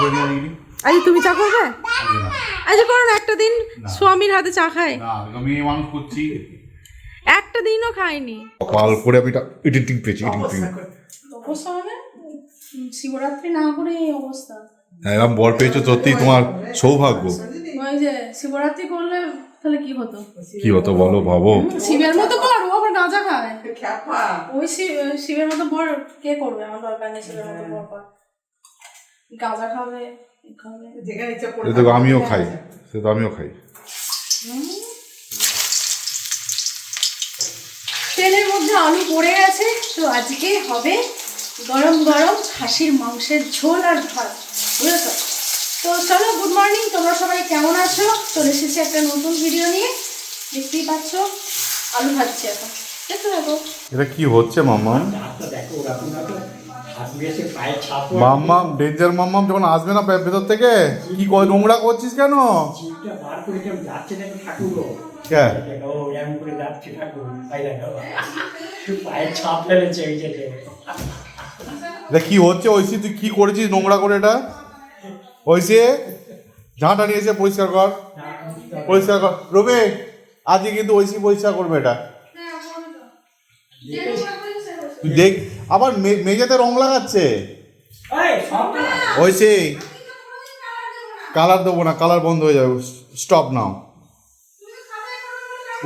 করে আজ তুমি চা করবে আজ করো না একটা দিন স্বামীর হাতে চা খায়। আমি মানুষ করছি। একটা দিনও কপাল করে আমি এডিটিং পেয়েছি এডিটিং পেয়েছি। অবস্থা মানে শিবরাত্রি না করে এই অবস্থা। এরকম বর পেয়েছ সত্যি তোমার সৌভাগ্য। ওই যে শিবরাত্রি করলে তাহলে কি হতো? কি হতো বলো ভাবো। শিবের মতো কর ও আবার গাঁজা খায়। ওই শিবের মতো বর কে করবে? আমার দরকার নেই শিবের মতো বর কর গাঁজা খাবে আমিও খাই। সে তো আমিও খাই। তেলের মধ্যে আলু পড়ে গেছে তো আজকে হবে গরম গরম খাসির মাংসের ঝোল আর ভাত বুঝেছ? তো চলো গুড মর্নিং তোমরা সবাই কেমন আছো? চলে এসেছি একটা নতুন ভিডিও নিয়ে। দেখতেই পাচ্ছ আলু ভাজছি এখন। দেখতে থাকো। এটা কি হচ্ছে মাম্মা? হাতটা দেখো। মাম্মাম ডেঞ্জার মাম্মাম যখন আসবে না ভেতর থেকে কি করে নোংরা করছিস কেন? কে? হচ্ছে ঐশী? তুই কি করেছিস নোংরা করে এটা? ঐশী ঝাঁটা নিয়ে এসে পরিষ্কার কর। পরিষ্কার কর। রবি আজকে কিন্তু ঐশী পরিষ্কার করবে এটা। তুই দেখ আবার মেঝেতে রং লাগাচ্ছে। ঐশী কালার দেবো না কালার বন্ধ হয়ে যাবে। Stop now.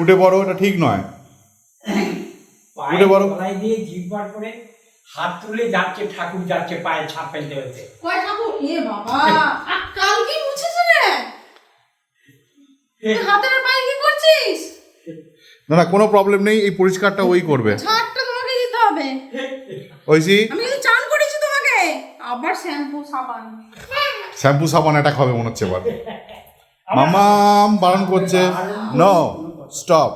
উঠে পড়ো এটা ঠিক নয়। পায়ে উঠে বড়। গলায় দিয়ে জিভ বার করে হাত তুলে যাচ্ছে ঠাকুর যাচ্ছে পায়ে ছাপ ফেলতে হতে কয় ঠাকুর? এ বাবা কাল কি মুছেছে রে হাতের পায়ে কি করছিস? না না কোনো প্রবলেম নেই এই পরিষ্কারটা ওই করবে। ছাড়টা তোমাকে দিতে হবে। ঐশী? আমি কিন্তু চান করেছি তোমাকে। আবার শ্যাম্পু সাবান। শ্যাম্পু সাবান অ্যাটাক হবে মনে হচ্ছে এবার। মামাম বারণ করছে। নো স্টপ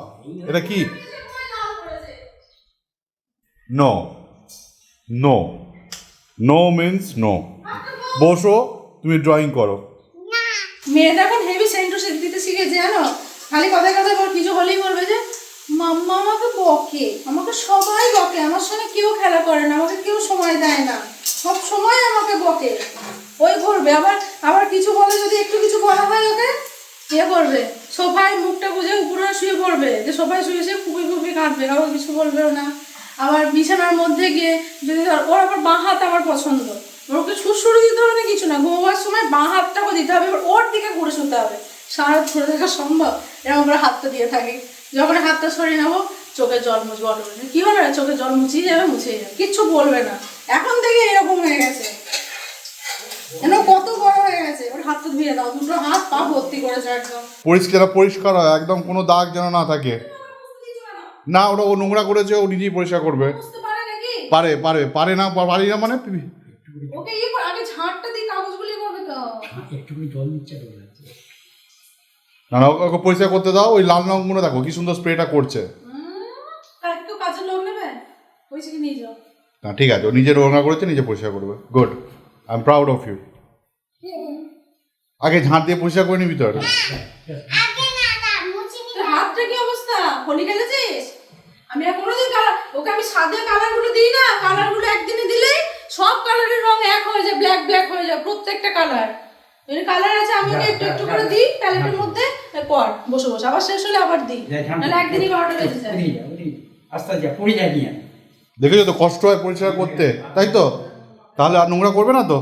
এটা কি? No no no means no বসো তুমি ড্রয়িং করো। মেয়েটা এখন হেভি সেন্টু দিতে শিখেছে জানো? খালি কথায় কথায় বল কিছু হলেই বলবে যে মাম্মা আমাকে বকে, আমাকে সবাই বকে, আমার সঙ্গে কেউ খেলা করে না, আমাকে কেউ সময় দেয় না, সব সময় আমাকে বকে। ওই করবে, আবার আবার কিছু বলে যদি একটু কিছু বলা হয় ওকে ইয়ে করবে, সোফায় মুখটা বুঝে উপরে শুয়ে পড়বে, যে সোফায় শুয়ে শুয়ে ফুপি ফুপি কাঁদবে, কাউকে কিছু বলবেও না। আবার বিছানার মধ্যে গিয়ে যদি ধর, ওর আবার বাঁ হাত আমার পছন্দ ওকে সুরসুরি দিতে হবে না কিছু না, ঘুমোবার সময় বাঁ হাতটাকে দিতে হবে ওর দিকে ঘুরে শুতে হবে। সারা ঘুরে থাকা সম্ভব, এরকম করে হাতটা দিয়ে থাকি। যখন হাতটা সরিয়ে নেব চোখে জল মুছবো অটোমেটিক কি না চোখে জল মুছিয়ে যাবে মুছিয়ে যাবে। কিচ্ছু বলবে না। এখন থেকে এরকম হয়ে গেছে। যেন কত বড় হয়ে গেছে? ওর হাতটা ধুয়ে দাও। দুটো হাত পা ভর্তি করেছে একদম। পরিষ্কার পরিষ্কার হয়। একদম কোনো দাগ যেন না থাকে। না। ওটা ও নোংরা করেছে ও নিজেই পরিষ্কার করবে। পারে পারে পারে পারে না পারি না মানে ওকে আগে ঝাঁটটা দিয়ে কাগজগুলি করবে তো। একটুখানি জল দিচ্ছে তো। না না ওকে পরিষ্কার করতে দাও ওই লাল রঙগুলো দেখো কি সুন্দর স্প্রেটা করছে। একটু কাজের লোক নেবে? ওই থেকে নিয়ে যাও। না ঠিক আছে ও নিজে নোংরা করেছে নিজে পরিষ্কার করবে। Good I am proud of you আগে ঝাঁট দিয়ে পরিষ্কার করে নিবি তো হাতটা কি অবস্থা? হোলি খেলেছিস? আমি আর কোনোদিন কালার ওকে আমি সাদা কালারগুলো দিই না কালারগুলো একদিনে দিলেই সব কালারের রং এক হয়ে যায় ব্ল্যাক ব্ল্যাক হয়ে যায় প্রত্যেকটা কালার এর কালার আছে আমি ওকে একটু একটু করে দিই প্যালেটের মধ্যে পর বসে বসে আবার শেষ হলে আবার দিই। নাহলে একদিনই বারোটা বেজে যায় আস্তে যা পড়ে যায় নিয়ে দেখেছ তো কষ্ট হয় পরিষ্কার করতে? তাই তো? তাহলে আর নোংরা করবে না তো?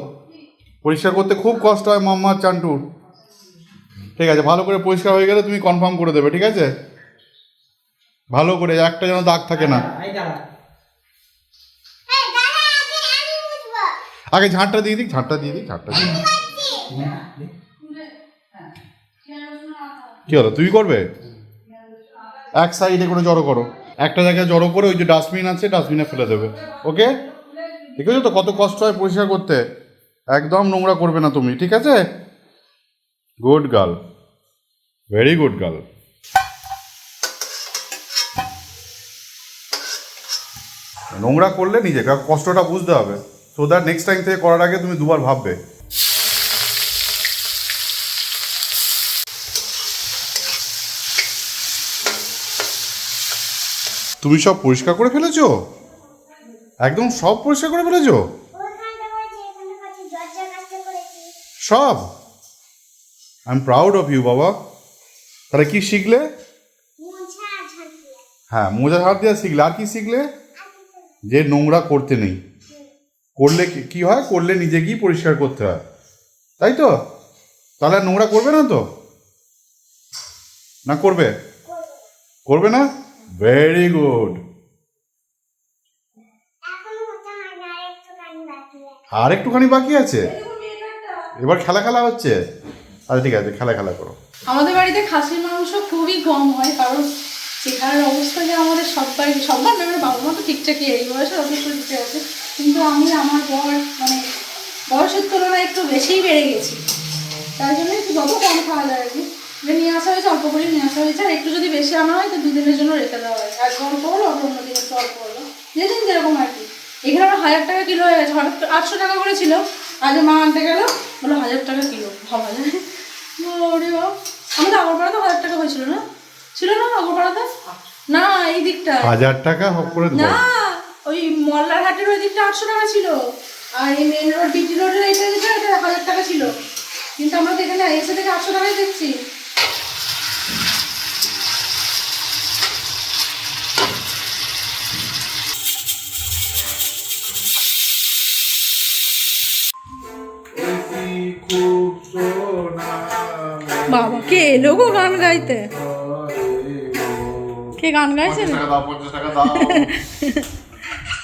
পরিষ্কার করতে খুব কষ্ট হয় মাম্মা চান্টুর। ঠিক আছে ভালো করে পরিষ্কার হয়ে গেলে তুমি কনফার্ম করে দেবে ঠিক আছে? ভালো করে একটা যেন দাগ থাকে না। আগে ঝাঁটটা দিয়ে দিক ঝাঁটটা দিয়ে দিক ঝাঁটটা দিয়ে দিক কি হলো? তুই করবে? এক সাইডে করে জড়ো করো। একটা জায়গায় জড়ো করে ওই যে ডাস্টবিন আছে, ডাস্টবিনে ফেলে দেবে। ওকে? ঠিক আছে তো? কত কষ্ট হয় পরিষ্কার করতে। একদম নোংরা করবে না তুমি, ঠিক আছে? Good girl very good girl নোংরা করলে নিজেকে কষ্টটা বুঝতে হবে। সো দ্যাট নেক্সট টাইম থেকে করার আগে তুমি দুবার ভাববে। তুমি সব পরিষ্কার করে ফেলেছো? একদম সব পরিষ্কার করে ফেলেছো? সব? I am proud of you বাবা। তাহলে কি শিখলে? হ্যাঁ মোজা হাত দেওয়া শিখলে। আর কি শিখলে? যে নোংরা করতে নেই। করলে কি- হয়? করলে নিজে নিজেকেই পরিষ্কার করতে হয়। তাই তো? তাহলে আর নোংরা করবে না তো? না করবে? করবে না? ভেরি গুড আর একটুখানি বাকি আছে। এবার খেলা খেলা হচ্ছে? আচ্ছা ঠিক আছে খেলা খেলা করো। আমাদের বাড়িতে খাসির মাংস খুবই কম হয় কারণ চেহারার অবস্থা যে আমাদের সবাই সবার না মানে বাবা মা তো ঠিকঠাকই এই বয়সে অবশ্য ঠিকঠাক আছে কিন্তু আমি আমার বর মানে বয়সের তুলনায় একটু বেশিই বেড়ে গেছি। তাই জন্য একটু যত কম খাওয়া যায় আর কি। যে নিয়ে আসা হয়েছে অল্প করে নিয়ে আসা হয়েছে। আর একটু যদি বেশি আনা হয় তো দুদিনের জন্য রেখে দেওয়া হয়। এক অল্প হলো অল্প অন্য দিন একটু অল্প হলো। যেদিন যেরকম আর কি। এখানে আমার হাজার টাকা কিলো হয়ে গেছে। হঠাৎ আটশো টাকা করে ছিল। আগে মা আনতে গেল। বলো হাজার টাকা কিলো ভাবা যায়? ওরে বাবা আমাদের আগরপাড়াতে হাজার টাকা হয়েছিল না? ছিল না আগরপাড়াতে? না এই দিকটা হাজার টাকা হক করে না ওই মল্লার হাটের ওই দিকটা আটশো টাকা ছিল। আর এই মেন রোড বিটি রোডের এইটা যেটা এটা হাজার টাকা ছিল। কিন্তু আমরা তো এখানে এসে থেকে আটশো টাকাই দেখছি। কে? এলো গো গান গাইতে। কে গান গাইছে?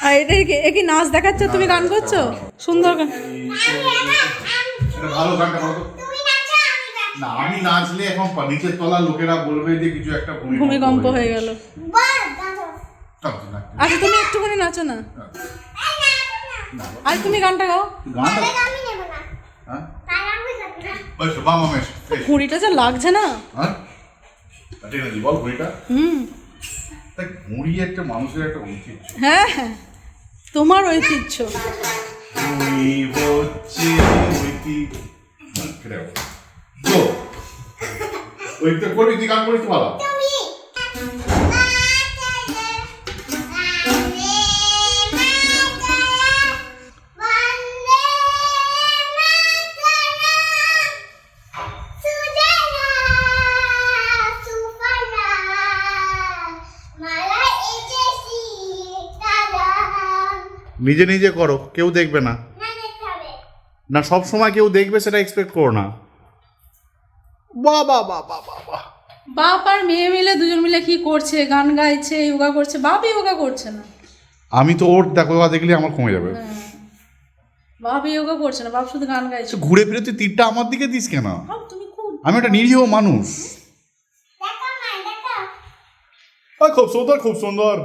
আর এটা কি- এ কি নাচ দেখাচ্ছ? তুমি গান করছ? সুন্দর গান। ভালো গানটা না আমি নাচলে এখন নিচের তলা লোকেরা বলবে যে কিছু একটা ভূমিকম্প হয়ে গেল। আচ্ছা তুমি একটুখানি নাচো না। আর তুমি গানটা গাও। গানটা হ্যাঁ ওই ঘুড়িটা যা লাগছে না। হ্যাঁ? ঠিক আছে বল ঘুড়িটা। হুম। ঘুড়ি একটা মানুষের একটা ঐতিহ্য। হ্যাঁ হ্যাঁ। তোমার ঐতিহ্য। তুমি হচ্ছে ঐতিহ্য হুম, কেটে ওইটা করবি তুই গান করিস তো ভালো নিজে নিজে করো কেউ দেখবে না। না সব সময় কেউ দেখবে সেটা এক্সপেক্ট করো না। বাহ বাহ বাহ বাহ বাহ বাহ। বাপ আর মেয়ে মিলে দুজন মিলে কি করছে গান গাইছে যোগা করছে বাপই যোগা করছে না। আমি তো ওর দেখো দেখলে আমার কমে যাবে। বাপই যোগা করছে না বাপ শুধু গান গাইছে। ঘুরে ফিরে তুই তীরটা আমার দিকে দিস কেন? বাপ, আমি একটা নিরীহ মানুষ। খুব সুন্দর খুব সুন্দর।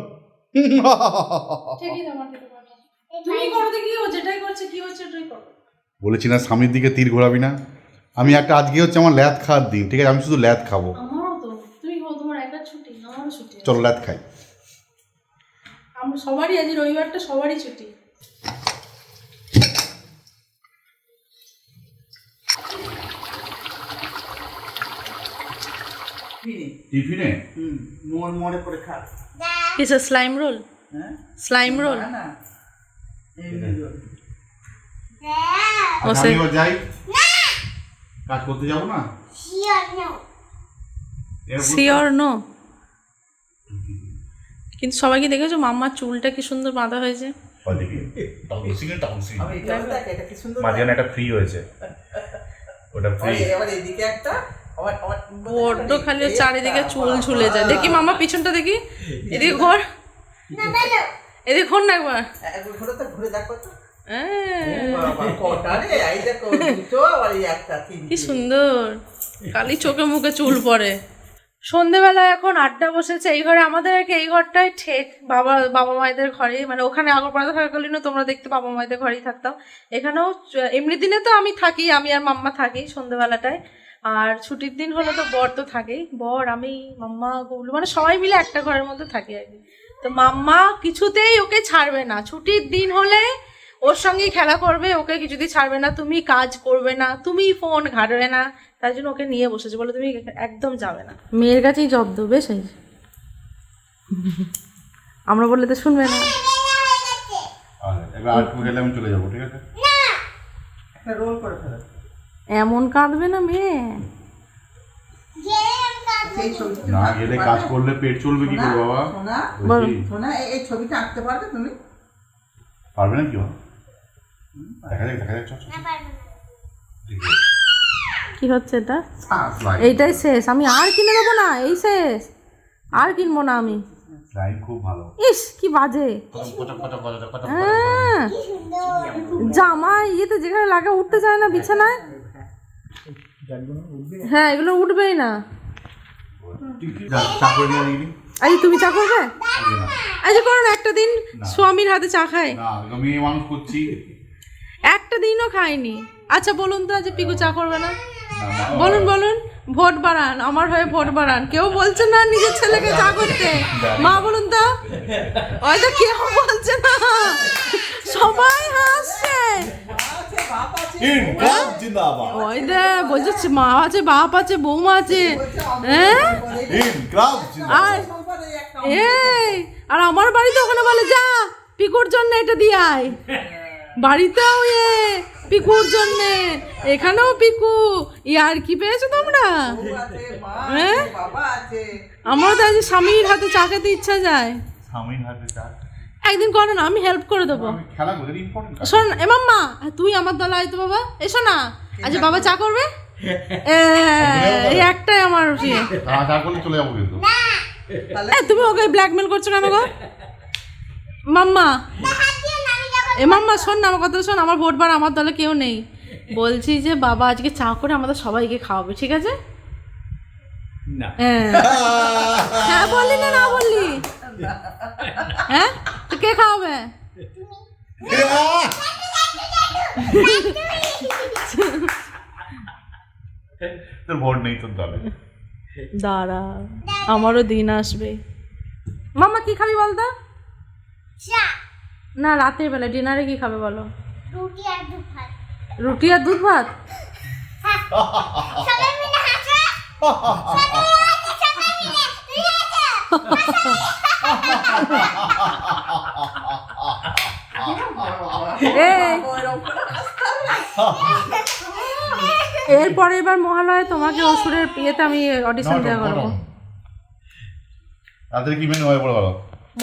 তুমি করো দেখি ও যেটাই করছে কি হচ্ছে ওটাই করো। বলেছি না স্বামীর দিকে তীর ঘোরাবি না। আমি একটা আজকে হচ্ছে আমার ল্যাদ খাওয়ার দিন ঠিক আছে? আমি শুধু ল্যাদ খাব। আমারও তো তুমি তোমার একা ছুটি? আমারও ছুটি চলো ল্যাদ খাই। আমরা সবারই আজ রবিবারটা সবারই ছুটি। টিফিনে? মন মনে করে খা। স্লাইম রোল হ্যাঁ? স্লাইম রোল না, না ও আচ্ছা, যাই। কাজ করতে যাব না? সিওর নো কিন্তু সবাই কি দেখেছ মাম্মার চুলটা কি সুন্দর বাঁধা হয়েছে? ওই দেখি, টাউসিং এ টাউসিং। আমি এটা দেখ, এটা কি সুন্দর মাঝখানে একটা ফ্রি হয়েছে। ওটা ফ্রি আবার- আবার এদিকে একটা আবার আবার বড্ড খালি চারিদিকে চুল ঝুলে যায়। দেখি মামা পিছনটা দেখি। এদিকে ঘর। এদিকে ঘর না একবার? ঘুরে তো ঘুরে দেখো তো। হ্যাঁ, কি সুন্দর। কালি চোখে মুখে চুল পড়ে। সন্ধেবেলায় এখন আড্ডা বসেছে এই ঘরে আমাদের আর কি এই ঘরটাই ঠেক। বাবা বাবা মায়েদের ঘরেই মানে ওখানে আগরপাড়া থাকাকালীনও তোমরা দেখতে বাবা মায়েদের ঘরেই থাকতাম। এখানেও এমনি দিনে তো আমি থাকি আমি আর মাম্মা থাকি সন্ধেবেলাটায়। আর ছুটির দিন হলে তো বর তো থাকেই। বর আমি মাম্মা গুবলু মানে সবাই মিলে একটা ঘরের মধ্যে থাকি আর কি। তো মাম্মা কিছুতেই ওকে ছাড়বে না। ছুটির দিন হলে ওর সঙ্গেই খেলা করবে ওকে কিছুতেই ছাড়বে না। তুমি কাজ করবে না তুমি ফোন ঘাটবে না। তার জন্য ওকে নিয়ে বসেছে বলে তুমি একদম যাবে না। মেয়ের কাছেই জব্দ বেশ এই আমরা বললে তো শুনবে না। এবার আর গেলে আমি চলে যাব ঠিক আছে? রোল করে এমন কাঁদবে না মেয়ে। সেই ছবিটা না গেলে কাজ করলে পেট চলবে কি করে বাবা? সোনা সোনা এই- ছবিটা আঁকতে পারবে তুমি? পারবে না কি বাবা? দেখা যাক দেখা যাক চল, চল, চল। কি হচ্ছে এটা? এইটাই শেষ। আমি আর কিনে দেবো না? এই শেষ। আর কিনবো না আমি? খুব ভালো। ইস কি বাজে। হ্যাঁ। জামা ইয়েতে যেখানে লাগে উঠতে চায় না বিছানায়? হ্যাঁ এগুলো উঠবেই না যা, চা করে নিয়ে আয় দেখি। আজ তুমি চা করবে। আজ করো না একটা দিন স্বামীর হাতে চা খায়। না আমি মানুষ করছি। একটা দিনও খাইনি আচ্ছা বলুন তো আজ পিকু চা করবে না? না, বলুন বলুন ভোট বাড়ান আমার হয়ে ভোট বাড়ান। কেউ বলছে না নিজের ছেলেকে চা করতে। মা বলুন তো। হয়তো কেউ বলছে না। সবাই হাসছে। বলছে মা আছে বাপ আছে বৌমা আছে। হ্যাঁ? আর এই আর আমার বাড়িতে ওখানে বলে যা পিকুর জন্য এটা দিয়ে আয়। বাড়িতেও এ পিকুর জন্য। এখানেও পিকু। ইয়ার কি পেয়েছ তোমরা? হ্যাঁ? আমারও তো আজ স্বামীর হাতে চা খেতে ইচ্ছা যায়। স্বামীর হাতে চা একদিন করো না আমি হেল্প করে দেবো। শোন এ মাম্মা তুই আমার দলে আয় তো বাবা এসো না। আজ বাবা চা করবে? এই একটাই আমার ইয়ে চা চা চলে যাব কিন্তু। তুমি ওকে ব্ল্যাকমেল করছ কেন গো? মাম্মা। এ মাম্মা শোন না আমার কথা শোন আমার ভোট বার আমার দলে কেউ নেই। বলছি যে বাবা আজকে চা করে আমাদের সবাইকে খাওয়াবে ঠিক আছে? না। হ্যাঁ। হ্যাঁ বললি না না বললি। হ্যাঁ তো কে খাওয়াবে তোর ভোট নেই তোর দলে। দাঁড়া আমারও দিন আসবে। মাম্মা কি খাবি বলতো? না রাতের বেলা। ডিনারে কি খাবে বলো? রুটি আর দুধ ভাত। রুটি আর দুধ ভাত? সবাই মিলে হাসো। এরপরে এবার মহালয়ে তোমাকে অসুরের ইয়েতে আমি অডিশন দেওয়া করব। রাতের কি মেনু হয় বলো বলো?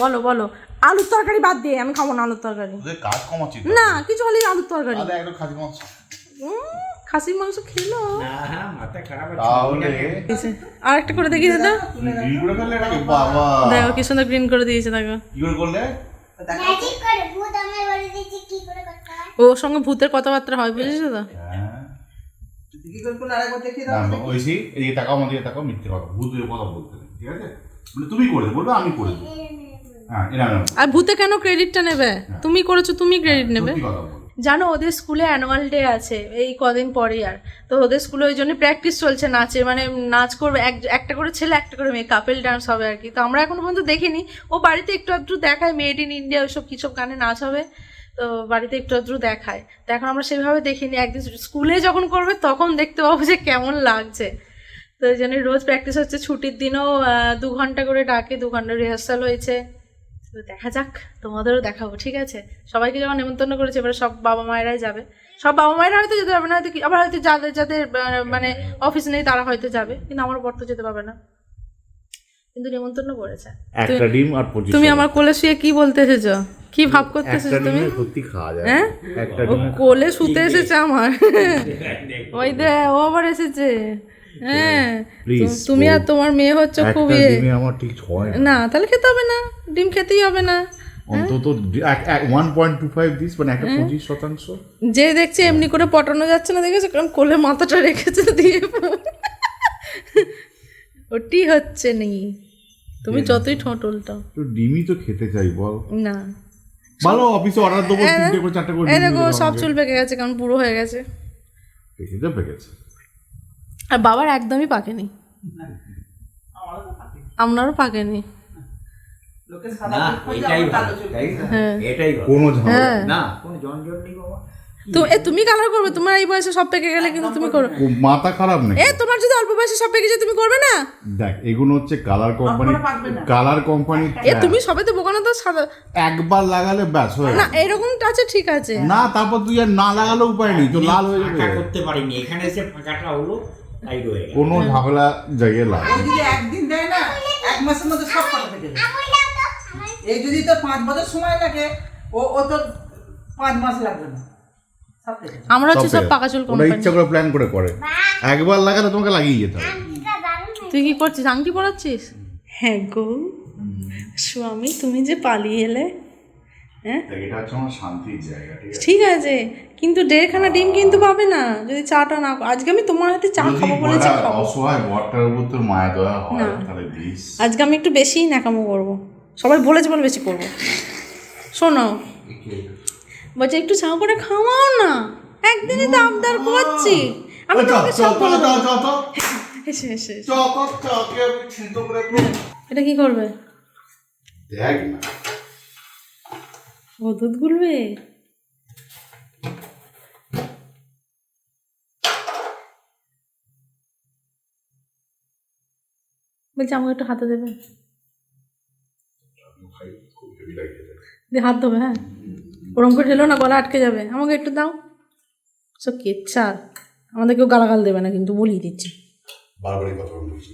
বলো বলো। আলুর তরকারি বাদ দিয়ে আমি খাব না আলুর তরকারি। কাজ কমাচ্ছি না কিছু হলেই আলুর তরকারি। একটু খাসি উম, খাসির মাংস খেলো। না মাথা খারাপ আছে। তাহলে আর একটা করে দেখি দাদা দেখো কি সুন্দর গ্রিন করে দিয়েছে দেখো। কি করে করলে? ম্যাজিক করে ভূত আমায় বলে দিচ্ছে কি করে করতে হয়। ওর সঙ্গে ভূতের কথাবার্তা হয় বুঝেছ তো? হ্যাঁ। মানে হ্যাঁ আর ভূতে কেন ক্রেডিটটা নেবে? তুমি করেছ তুমি ক্রেডিট নেবে। কথা জানো, ওদের স্কুলে অ্যানুয়াল ডে আছে, এই কদিন পরেই আর। তো ওদের স্কুলে ওই জন্য প্র্যাকটিস চলছে নাচের মানে নাচ করবে, এক, একটা করে ছেলে, একটা করে মেয়ে কাপেল ডান্স হবে আর কি। তো আমরা এখনও পর্যন্ত দেখিনি। ও বাড়িতে একটু আধটু দেখায় মেড ইন ইন্ডিয়া ওইসব কিসব গানে নাচ হবে। তো বাড়িতে একটু আধটু দেখায়। তো এখন আমরা সেভাবে দেখিনি। একদিন স্কুলে যখন করবে, তখন দেখতে পাবো যে কেমন লাগছে। তো ওই জন্য রোজ প্র্যাকটিস হচ্ছে। ছুটির দিনও দু ঘণ্টা করে ডাকে, দু ঘণ্টা রিহার্সাল হয়েছে। তো দেখা যাক তোমাদেরও দেখাবো ঠিক আছে? সবাইকে যখন নেমন্তন্ন করেছে এবারে সব বাবা মায়েরাই যাবে। সব বাবা মায়েরা হয়তো যেতে পারবে না হয়তো আবার হয়তো যাদের যাদের মানে অফিস নেই তারা হয়তো যাবে কিন্তু আমার বর তো যেতে পারবে না। কিন্তু নেমন্তন্ন করেছে। একটা ডিম আর তুমি আমার কোলে শুয়ে কি বলতে এসেছ? কি ভাব করতে এসেছ তুমি? সত্যি খাওয়া যায়। হ্যাঁ? একটা কোলে শুতে এসেছে আমার। ওই দে ও আবার এসেছে। হ্যাঁ তুমি আর তোমার মেয়ে হচ্ছে খুব ইয়ে আমার ঠিক ছয় না। তাহলে খেতে হবে না ডিম খেতেই হবে না অন্তত one point two five this মানে একটা পঁচিশ শতাংশ। যে দেখছি এমনি করে পটানো যাচ্ছে না দেখেছ? কারণ কোলে মাথাটা রেখেছে দিয়ে ওটি হচ্ছে নি। তুমি যতই ঠোঁট উল্টাও। তো ডিমই তো খেতে চাই বল। না। ভালো অফিসে অর্ডার দেবো তিনটে করে চারটে করে এই দেখো সব চুল পেকে গেছে কারণ পুরো হয়ে গেছে। পেকে তো পেকেছে। আর বাবার একদমই পাকেনি। আপনারও পাকেনি। না না? হ্যাঁ। হ্যাঁ। না তুমি কালার করবে তোমার এই বয়সে সব পেকে গেলে কিন্তু তুমি করবে ও মাথা খারাপ নেই এ তোমার যদি অল্প বয়সে সব পেকে যায় তুমি করবে না? দেখ এগুলো হচ্ছে কালার কোম্পানি না। কালার কোম্পানি এ তুমি সবে তো বোকানো তো সাদা একবার লাগালে ব্যাস হয়ে না গেল। এরকম আছে ঠিক আছে। না তারপর তুই আর না লাগালে উপায় নেই তো লাল হয়ে যাবে। করতে পারিনি। এখানে এসে ফাঁকাটা হলো। তাই রয়ে গেল। কোনো ঝামেলা জায়গায় লাগে যদি একদিন দেয় না এক মাসের মধ্যে সব পাকা থেকে তো এই যদি তোর পাঁচ বছর সময় লাগে ও ও তোর পাঁচ মাস লাগবে না। আমরা হচ্ছে সব পাকা চুল কোম্পানি ইচ্ছা করে প্ল্যান করে করে। একবার লাগালে তোমাকে লাগিয়ে যেতে হবে। তুই কি করছিস? আংটি পরাচ্ছিস? হ্যাঁ গো। স্বামী তুমি যে পালিয়ে এলে হ্যাঁ এটা হচ্ছে আমার শান্তির জায়গা ঠিক আছে কিন্তু দেড়খানা ডিম কিন্তু পাবে না যদি চাটা না আজকে আমি তোমার হাতে চা খাব বলেছি খাব অসহায় বরটার উপর তোর মায়া দয়া হয় না। তাহলে দিস আজকে আমি একটু বেশিই ন্যাকামো করব সবাই বলেছে বলে বেশি করব শোনো বলছে একটু চা করে খাওয়াও না একদিনই তো আবদার করছি আমি তোমাকে সব বলে দেবো। এটা কি করবে দেখ না ও দুধ গুলবে বলছি আমাকে একটু হাতে দেবে দিয়ে হাত দেবে হ্যাঁ? ওরম করে ঢেলো না গলা আটকে যাবে। আমাকে একটু দাও। সব কেচ্ছা আমাদের কেউ গালাগাল দেবে না কিন্তু বলিয়ে দিচ্ছি। বারবারই কথা বলছি।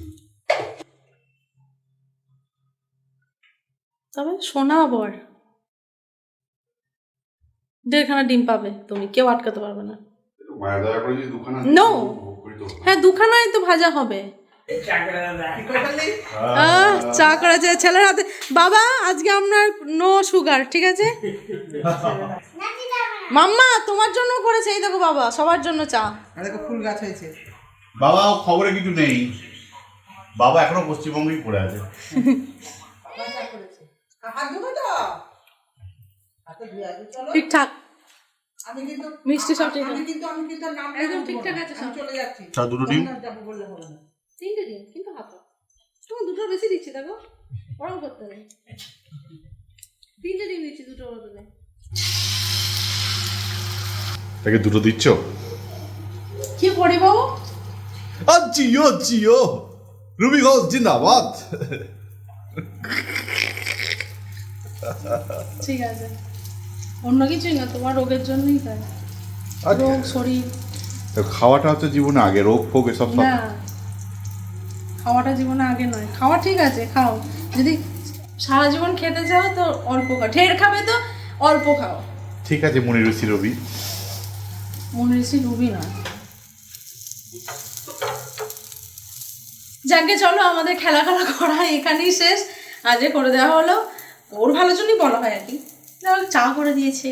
তবে সোনা বর দেড়খানা ডিম পাবে তুমি কেউ আটকাতে পারবে না। মায়া দয়া করে যদি দোকানে No! হ্যাঁ দুখানায় তো ভাজা হবে। চা করা যায় ছেলের হাতে বাবা আজকে আপনার নো সুগার ঠিক আছে? মাম্মা তোমার জন্য করেছে এই দেখো বাবা সবার জন্য চা। দেখো ফুল গাছ হয়েছে। বাবা খবরে কিছু নেই। বাবা এখনও পশ্চিমবঙ্গেই পড়ে আছে। হাত ধুবো তো হাতে ধুয়ে আসবি, চলো ঠিকঠাক। আমি কিন্তু মিষ্টি সব ঠিক আমি কিন্তু আমি কিন্তু নাম একদম ঠিকঠাক আছে সব। চলে যাচ্ছি। চা দুটো ডিম? তখন বললে হবে না। তিনটে ডিম কিন্তু হাতো তোমার দুটো বেশি দিচ্ছি দেখো। করতে নেই তিনটে ডিম দিচ্ছি দুটো বদলে। তাকে দুটো দিচ্ছ? কি করি বাবু? জিও জিও। রুবি ঘোষ জিন্দাবাদ। ঠিক আছে। অন্য কিছুই না তোমার রোগের জন্যই তাই। রোগ শরীর। তো খাওয়াটা হচ্ছে জীবনে আগে রোগ ফোগ এসব সব। না খাওয়াটা জীবনে আগে নয়। খাওয়া ঠিক আছে খাও। যদি সারা জীবন খেতে চাও তো অল্প খাও। ঢের খাবে তো অল্প খাও। ঠিক আছে মনির ঋষি রবি। মনে ঋষি রুবি না। যাকে চলো আমাদের খেলা খেলা করা এখানেই শেষ। আজকে করে দেওয়া হলো। ওর ভালো জন্যই বলা হয় আর কি। চা করে দিয়েছে।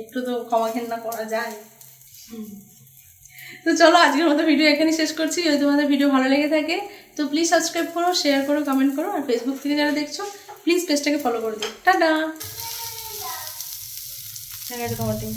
একটু তো ক্ষমা ঘেন্না করা যায়। তো চলো, আজকের মতো ভিডিও এখানে শেষ করছি। যদি তোমাদের ভিডিও ভালো লেগে থাকে, তো প্লিজ সাবস্ক্রাইব করো শেয়ার করো কমেন্ট করো, আর ফেসবুক থেকে যারা দেখছ প্লিজ পেজটাকে ফলো করে দিও। টাটা! টিম